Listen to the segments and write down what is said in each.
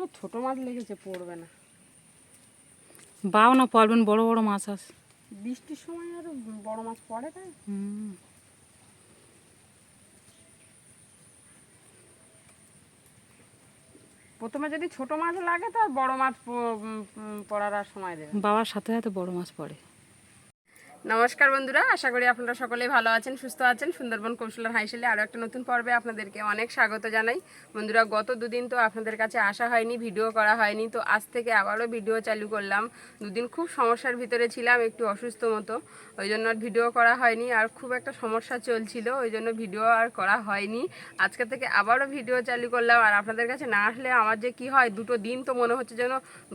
ও, ছোট মাছ লেগেছে পড়বে না। বাও না পড়বেন বড় বড় মাছ আস বৃষ্টির সময় আর বড় মাছ পড়ে তাই হুম। প্রথমে যদি ছোট মাছ লাগে তো বড় মাছ পড়ার আর সময় দেবে বাবার সাথে সাথে বড় মাছ পড়ে। নমস্কার বন্ধুরা, আশা করি আপনারা সকলেই ভালো আছেন, সুস্থ আছেন। সুন্দরবন কৌশলার হাইসেলে আরও একটা নতুন পর্বে আপনাদেরকে অনেক স্বাগত জানাই। বন্ধুরা, গত দুদিন তো আপনাদের কাছে আসা হয়নি, ভিডিও করা হয়নি, তো আজ থেকে আবারও ভিডিও চালু করলাম। দুদিন খুব সমস্যার ভিতরে ছিলাম, একটু অসুস্থ মতো, ওই জন্য আর ভিডিও করা হয়নি, আর খুব একটা সমস্যা চলছিল, ওই জন্য ভিডিও আর করা হয়নি। আজকে থেকে আবারও ভিডিও চালু করলাম, আর আপনাদের কাছে না আসলে আমার যে কি হয়, দুটো দিন তো মনে হচ্ছে যেন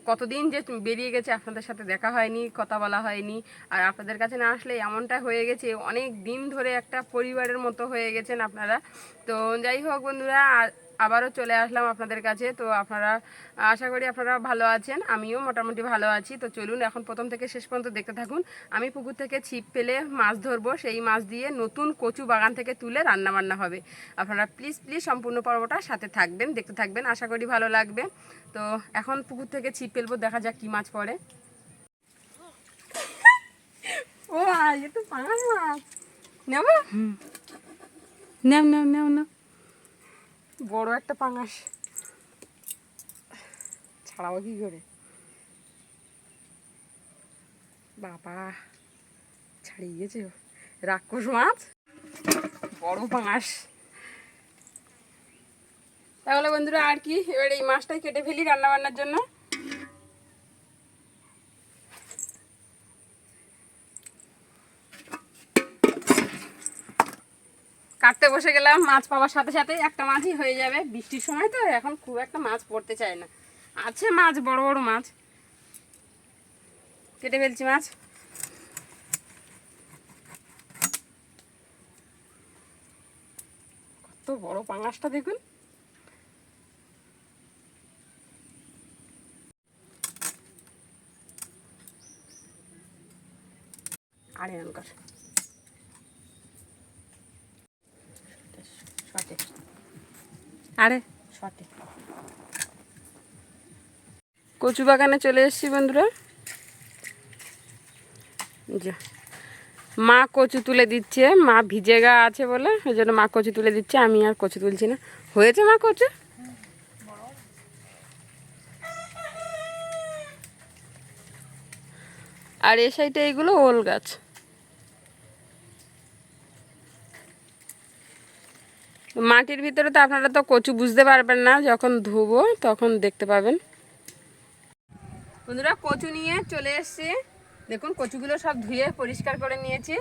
কতদিন যে বেরিয়ে গেছে, আপনাদের সাথে দেখা হয়নি, কথা বলা হয়নি, আর আপনাদের কাছে না আসলে এমনটা হয়ে গেছে, অনেক দিন ধরে একটা পরিবারের মতো হয়ে গেছেন আপনারা। তো যাই হোক বন্ধুরা আবারও চলে আসলাম আপনাদের কাছে। তো আপনারা, আশা করি আপনারা ভালো আছেন, আমিও মোটামুটি ভালো আছি। তো চলুন এখন প্রথম থেকে শেষ পর্যন্ত দেখতে থাকুন। আমি পুকুর থেকে ছিপ পেলে মাছ ধরবো, সেই মাছ দিয়ে নতুন কচু বাগান থেকে তুলে রান্না বান্না হবে। আপনারা প্লিজ প্লিজ সম্পূর্ণ পর্বটা সাথে থাকবেন, দেখতে থাকবেন, আশা করি ভালো লাগবে। তো এখন পুকুর থেকে ছিপ পেলবো দেখা যাক কি মাছ পড়ে। ও আজ তো পাঁচ মাছ। নেব? নেও নেও নেও নেও। বড় একটা পাঙাশ। ছাড়াবো কি করে? বাবা ছাড়িয়ে গেছে। রাক্ষস মাছ? বড় পাঙাশ। তাহলে বন্ধুরা আর কি? এবার এই মাছটাই কেটে ফেলি রান্না বান্নার জন্য। কাটতে বসে গেলাম, মাছ পাওয়ার সাথে সাথে একটা মাছই হয়ে যাবে। বৃষ্টির সময় তো এখন খুব একটা মাছ পড়তে চায় না। আছে মাছ, বড় বড় মাছ। কেটে ফেলছি মাছ। কত বড় পাঙাশটা দেখুন। আরে আনকার আরে কচু বাগানে চলে এসেছি বন্ধুরা। মা কচু তুলে দিচ্ছে, মা ভিজে গা আছে বলে, ওই জন্য মা কচু তুলে দিচ্ছে, আমি আর কচু তুলছি না। হয়েছে মা কচু? আর এ সাইডে এইগুলো ওল গাছ। মাটির ভিতরে তো আপনারা তো কচু বুঝতে পারবেন না, যখন ধুবো তখন দেখতে পাবেন। বন্ধুরা, কচু নিয়ে চলে এসছি। দেখুন, কচুগুলো সব ধুয়ে পরিষ্কার করে নিয়েছি।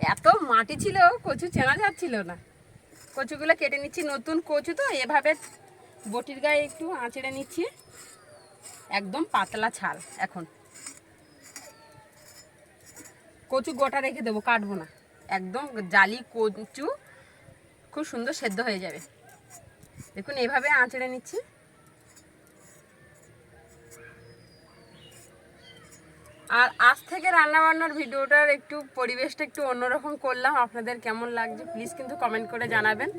এত মাটি ছিল, কচু চেনা যাচ্ছিল না। কচুগুলো কেটে নিচ্ছি, নতুন কচু তো, এভাবে বটির গায়ে একটু আঁচড়ে নিচ্ছি। একদম পাতলা ছাল এখন। কচু গোটা রেখে দেবো, কাটবো না। একদম জালি কচু খুব সুন্দর সেদ্ধ হয়ে যাবে। দেখুন, এভাবে আঁচড়ে নিচ্ছি। আর আজ থেকে রান্না বান্নার ভিডিওটার একটু পরিবেশটা একটু অন্যরকম করলাম। আপনাদের কেমন লাগছে প্লিজ কিন্তু কমেন্ট করে জানাবেন।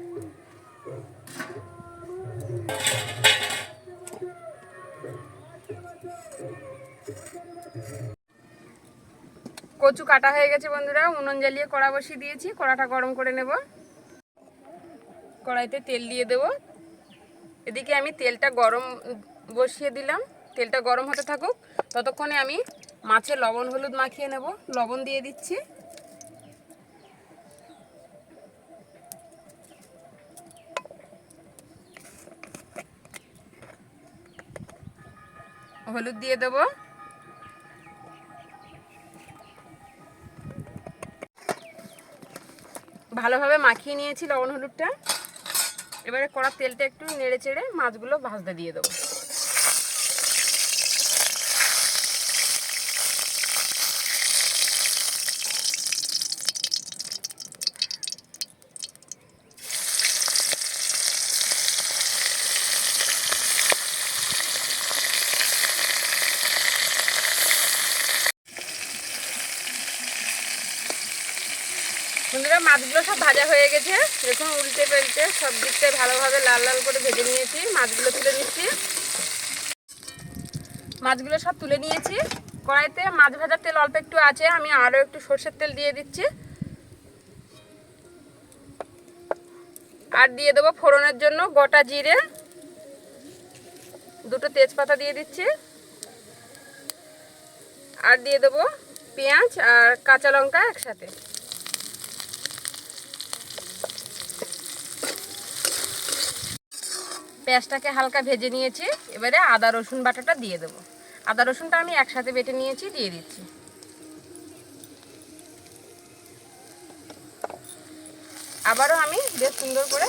কচু কাটা হয়ে গেছে বন্ধুরা, উনুন জ্বালিয়ে কড়া বসিয়ে দিয়েছি। কড়াটা গরম করে নেব। কড়াইতে তেল দিয়ে দেব। এদিকে আমি তেলটা গরম বসিয়ে দিলাম। তেলটা গরম হতে থাকুক, ততক্ষণে আমি মাছে লবণ হলুদ মাখিয়ে নেব। লবণ দিয়ে দিচ্ছি। হলুদ দিয়ে দেবো। ভালোভাবে মাখিয়ে নিয়েছি লবণ হলুদটা। এবারে কড়ার তেলটা একটু নেড়ে চেড়ে মাছগুলো ভাজতে দিয়ে দেবো। বন্ধুরা, মাছগুলো সব ভাজা হয়ে গেছে। দেখুন, উল্টে পাল্টে সব দিকটাই ভালোভাবে লাল লাল করে ভেজে নিয়েছি। মাছগুলো তুলে নিচ্ছি। মাছগুলো সব তুলে নিয়েছি। কড়াইতে মাছ ভাজার তেল অল্প একটু আছে, আমি আরও একটু সর্ষের তেল দিয়ে দিচ্ছি। আর দিয়ে দেবো ফোড়নের জন্য গোটা জিরে। দুটো তেজপাতা দিয়ে দিচ্ছি। আর দিয়ে দেবো পেঁয়াজ আর কাঁচা লঙ্কা একসাথে। পেঁয়াজটাকে হালকা ভেজে নিয়েছি। এবারে আদা, রসুন বাটাটা দিয়ে দেবো। আদা, রসুনটা আমি একসাথে বেটে নিয়েছি, দিয়ে দিচ্ছি। আবারও আমি বেশ সুন্দর করে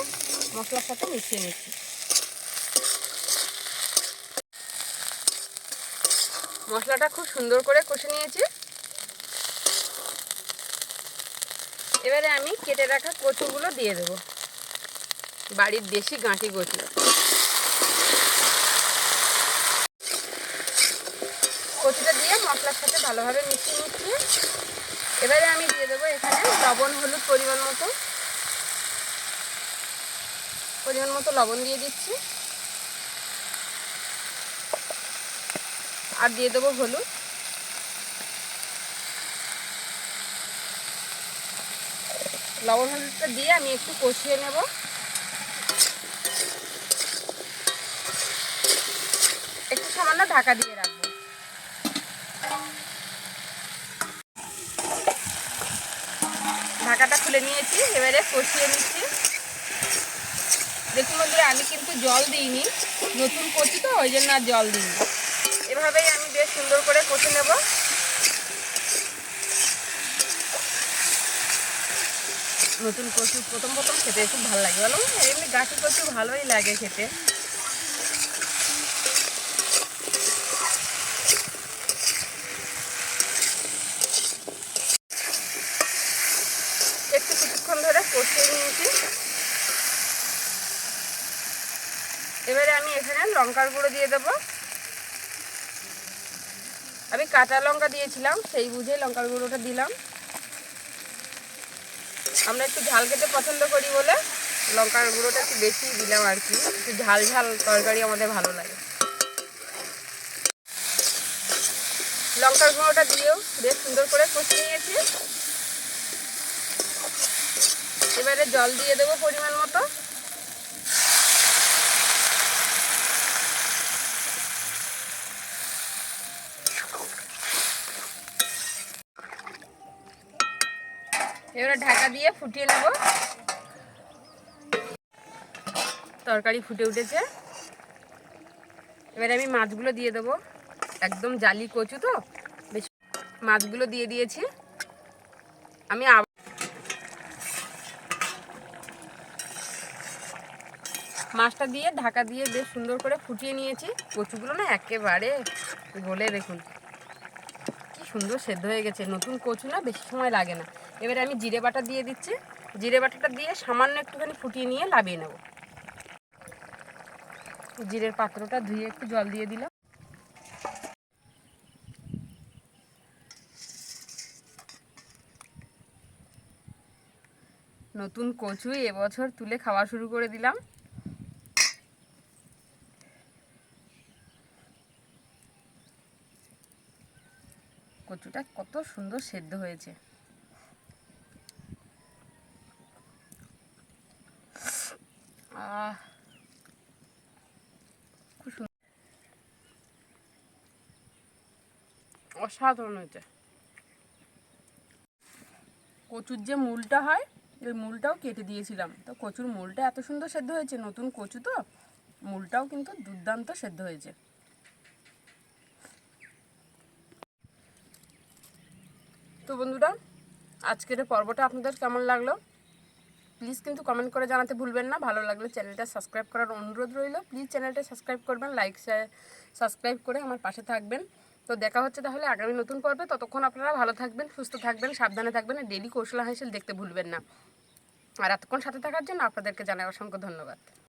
মশলার সাথে মিশিয়ে নিচ্ছি। মশলাটা খুব সুন্দর করে কষে নিয়েছি। এবারে আমি কেটে রাখা কচুগুলো দিয়ে দেবো। বাড়ির দেশি গাঁটি কচু। কচুটা দিয়ে মশলার সাথে ভালোভাবে মিশিয়ে নিচ্ছি এবারে আমি দিয়ে দেবো এখানে লবণ, হলুদ পরিমাণ মতো। পরিমাণ মতো লবণ দিয়ে দিচ্ছি। আর দিয়ে দেবো হলুদ। লবণ, হলুদটা দিয়ে আমি একটু কষিয়ে নেব। একটু সামান্য ঢাকা দিয়ে রাখব। ঢাকাটা খুলে নিয়েছি, এবারে কষিয়ে নিচ্ছি। দেখুন বন্ধুরা, আমি কিন্তু জল দিইনি, নতুন কচি তো, ওই জন্য আর জল দিইনি। এভাবেই আমি বেশ সুন্দর করে কষে নেব। নতুন কচু, প্রথম প্রথম খেতে খুব ভালো লাগে। বলো, এমনি গাছের কচু ভালোই লাগে খেতে একটু কিছুক্ষণ ধরে কষিয়ে নিয়েছি এবারে আমি এখানে লঙ্কার গুঁড়ো দিয়ে দেবো। আমি কাঁচা লঙ্কা দিয়েছিলাম, সেই বুঝে লঙ্কার গুঁড়োটা দিলাম। আমরা একটু ঝাল খেতে পছন্দ করি বলে লঙ্কার গুঁড়োটা একটু বেশি দিলাম আর কি। একটু ঝাল ঝাল তরকারি আমাদের ভালো লাগে। লঙ্কার গুঁড়োটা দিয়েও বেশ সুন্দর করে কষিয়ে নিয়েছি। এবারে জল দিয়ে দেবো পরিমাণ মতো। এবারে ঢাকা দিয়ে ফুটিয়ে নেব। তরকারি ফুটে উঠেছে। এবারে আমি মাছগুলো দিয়ে দেবো। একদম জালি কচু তো, বেশি মাছগুলো দিয়ে দিয়েছি। আমি মাছটা দিয়ে ঢাকা দিয়ে বেশ সুন্দর করে ফুটিয়ে নিয়েছি। কচুগুলো না একেবারে গলে দেখুন। কি সুন্দর সেদ্ধ হয়ে গেছে। নতুন কচু না, বেশি সময় লাগে না। এবারে আমি জিরে বাটা দিয়ে দিচ্ছি। জিরে বাটাটা দিয়ে সামান্য একটুখানি ফুটিয়ে নিয়ে লাবিয়ে নেব। জিরের পাত্রটা ধুয়ে একটু জল দিয়ে দিলাম। নতুন কচু এবছর তুলে খাওয়া শুরু করে দিলাম। কচুটা কত সুন্দর সেদ্ধ হয়েছে। অসাধারণ হয়েছে। কচুর যে মূলটা হয় ওই মূলটাও কেটে দিয়েছিলাম। তো কচুর মূলটা এত সুন্দর সেদ্ধ হয়েছে, নতুন কচু তো, মূলটাও কিন্তু দুর্দান্ত সেদ্ধ হয়েছে। তো বন্ধুরা, আজকের পর্বটা আপনাদের কেমন লাগল? প্লিজ কিন্তু কমেন্ট করে জানাতে ভুলবেন না। ভালো লাগলে চ্যানেলটা সাবস্ক্রাইব করার অনুরোধ রইল। প্লিজ চ্যানেলটা সাবস্ক্রাইব করবেন, লাইক সাবস্ক্রাইব করে আমার পাশে থাকবেন। তো দেখা হচ্ছে তাহলে আগামী নতুন পর্বে। ততক্ষণ আপনারা ভালো থাকবেন, সুস্থ থাকবেন, সাবধানে থাকবেন ডেলি কৌশলা হাসিল দেখতে ভুলবেন না। আর এতক্ষণ সাথে থাকার জন্য আপনাদেরকে জানাই অসংখ্য ধন্যবাদ।